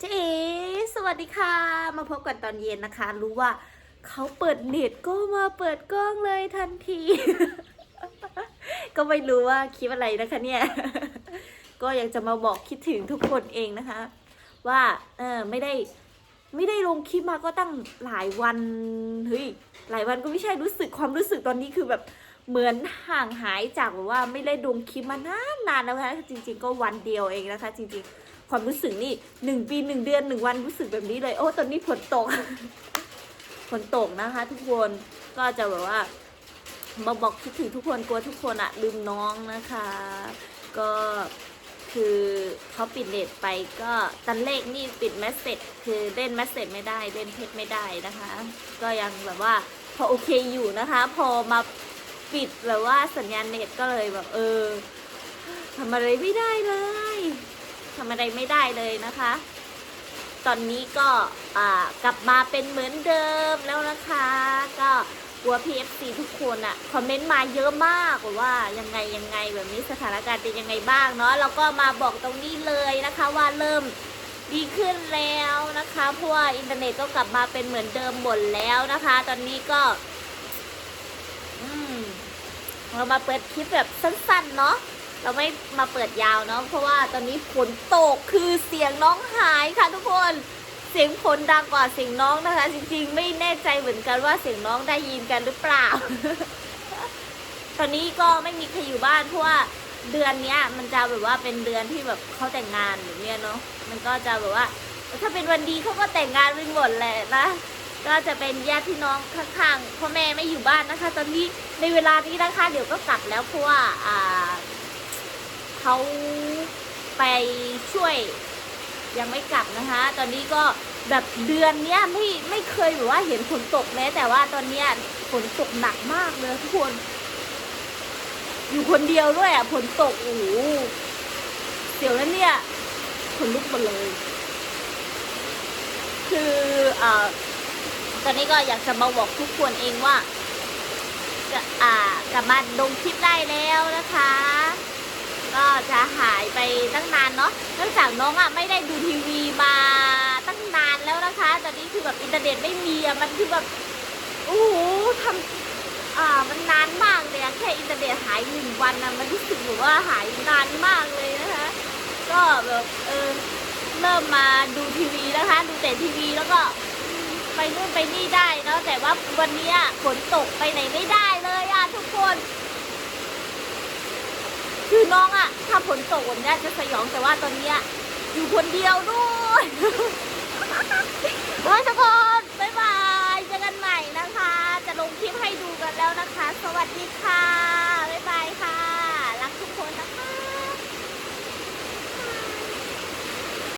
เจ๊สวัสดีค่ะ มาพบกันตอนเย็นนะคะ รู้ว่าเขาเปิดเน็ตก็มาเปิดกล้องเลยทันที ก็ไม่รู้ว่าคลิปอะไรนะคะเนี่ย ก็อยากจะมาบอกคิดถึงทุกคนเองนะคะ ว่าเออไม่ได้ไม่ได้ลงคลิปมาก็ตั้งหลายวันเฮ้ยหลายวันก็ไม่ใช่รู้สึกความรู้สึกตอนนี้คือแบบเหมือนห่างหายจากแบบว่าไม่ได้ลงคลิปมานานนานแล้วนะคะจริง ๆ ก็วันเดียวเองนะคะ จริงๆ ความรู้สึกนี่หนึ่งปีหนึ่งเดือนหนึ่งวันรู้สึกแบบนี้เลย โอ้ตอนนี้ฝนตกฝนตกนะคะ ทุกคนก็จะแบบว่ามาบอกคิดถึงทุกคนกลัวทุกคนอะลืมน้องนะคะ ก็คือเขาปิดเน็ตไปก็ตันเลขนี่ปิดแมสเซจคือเล่นแมสเซจไม่ได้เล่นเพจไม่ได้นะคะ ก็ยังแบบว่าพอโอเคอยู่นะคะ พอมาปิดแบบว่าสัญญาณเน็ตก็เลยแบบเออทำอะไรไม่ได้เลย ทำอะไรไม่ได้เลยนะคะ ตอนนี้ก็กลับมาเป็นเหมือนเดิมแล้วนะคะ ก็กลัว PFC ทุกคนอะคอมเมนต์มาเยอะมากว่ายังไงยังไงแบบนี้สถานการณ์เป็นยังไงบ้างเนาะแล้วก็มาบอกตรงนี้เลยนะคะว่าเริ่มดีขึ้นแล้วนะคะเพราะว่าอินเทอร์เน็ตก็กลับมาเป็นเหมือนเดิมหมดแล้วนะคะ ตอนนี้ก็อืมเรามาเปิดคลิปแบบสั้นๆเนาะ เราไม่มาเปิดยาวเนาะเพราะว่าตอนนี้ฝนตกคือเสียงน้องหายค่ะทุกคนเสียงฝนดังกว่าเสียงน้องนะคะ จริงๆ ไม่แน่ใจเหมือนกันว่าเสียงน้องได้ยินกันหรือเปล่า ตอนนี้ก็ไม่มีใครอยู่บ้านเพราะว่าเดือนเนี้ย มันจะแบบว่าเป็นเดือนที่แบบเขาแต่งงานอย่างเนี้ยเนาะมันก็จะแบบว่า ถ้าเป็นวันดีเขาก็แต่งงานไปหมดแหละนะก็จะเป็นญาติพี่น้องข้างๆพ่อแม่ไม่อยู่บ้านนะคะ ตอนนี้ในเวลานี้นะคะ เดี๋ยวก็กลับแล้วเพราะว่าอ่า เขาไปช่วยยังไม่กลับนะคะ ตอนนี้ก็แบบเดือนเนี้ยไม่ไม่เคยแบบว่าเห็นฝนตกแม้แต่ว่าตอนเนี้ยฝนตกหนักมากเลยทุกคน อยู่คนเดียวด้วยอะฝนตกโอ้โหเดี๋ยวแล้วเนี่ยขนลุกหมดเลย คืออ่าตอนนี้ก็อยากจะมาบอกทุกคนเองว่าจะอ่ากลับมาลงคลิปได้แล้วนะคะ ก็จะหายไปตั้งนานเนาะเนื่องจากน้องอะไม่ได้ดูทีวีมาตั้งนานแล้วนะคะ ตอนนี้คือแบบอินเทอร์เน็ตไม่มีอะมันคือแบบโอ้โหทำอ่ามันนานมากเลยอะแค่อินเทอร์เน็ตหายหนึ่งวันอะมันรู้สึกแบบว่าหายนานมากเลยนะคะ ก็แบบเออเริ่มมาดูทีวีนะคะ ดูแต่ทีวีแล้วก็ไปนู่นไปนี่ได้เนาะแต่ว่าวันนี้ฝนตกไปไหนไม่ได้เลยอะทุกคน คือน้องอะถ้าผลตกวันนี้จะสยองแต่ว่าตอนนี้อยู่คนเดียวด้วยว่าทุกคนบ๊ายบายเจอกันใหม่นะคะ จะลงคลิปให้ดูกันแล้วนะคะ สวัสดีค่ะ